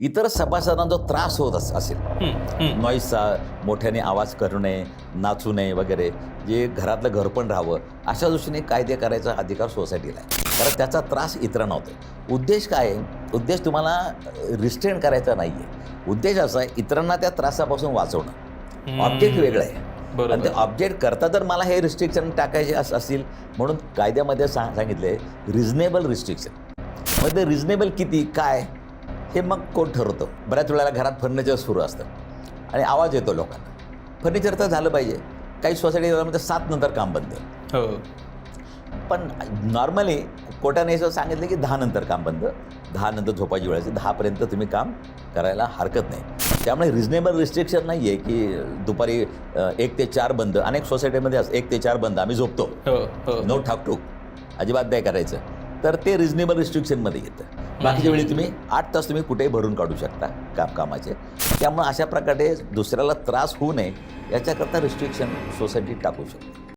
इतर सभासदांना जो त्रास होत अस- असेल. नॉईजचा मोठ्याने आवाज करू नये नाचू नये वगैरे जे घरातलं घर पण राहावं अशा दृष्टीने कायदे करायचा अधिकार सोसायटीला आहे. कारण त्याचा त्रास इतरांना होतो उद्देश काय आहे? उद्देश तुम्हाला रिस्ट्रेन करायचा नाही आहे उद्देश असा आहे इतरांना त्या त्रासापासून वाचवणं. ऑब्जेक्ट वेगळं आहे. आणि ते ऑब्जेक्ट करता तर मला हे रिस्ट्रिक्शन टाकायचे अस असतील म्हणून कायद्यामध्ये सांग सांगितले रिझनेबल रिस्ट्रिक्शन मग ते रिझनेबल किती? काय? हे मग कोण ठरवतं? बऱ्याच वेळेला घरात फर्निचर सुरू असतं. आणि आवाज येतो लोकांना. फर्निचर तर झालं पाहिजे. काही सोसायटीमध्ये सात नंतर काम बंद. हो. पण नॉर्मली कोर्टाने असं सांगितलं की दहा नंतर काम बंद. दहा नंतर झोपायची वेळ असते. दहापर्यंत तुम्ही काम करायला हरकत नाही. त्यामुळे रिझनेबल रिस्ट्रिक्शन नाही आहे की दुपारी एक ते चार बंद. अनेक सोसायटीमध्ये असं एक ते चार बंद. आम्ही झोपतो. हो हो. नो ठाकठूक. अजिबात नाही करायचं. तर ते रिझनेबल रिस्ट्रिक्शनमध्ये येतं. बाकीच्या वेळी तुम्ही आठ तास तुम्ही कुठेही भरून काढू शकता काम कामाचे. त्यामुळे अशा प्रकारे दुसऱ्याला त्रास होऊ नये याच्याकरता रिस्ट्रिक्शन सोसायटी टाकू शकतो.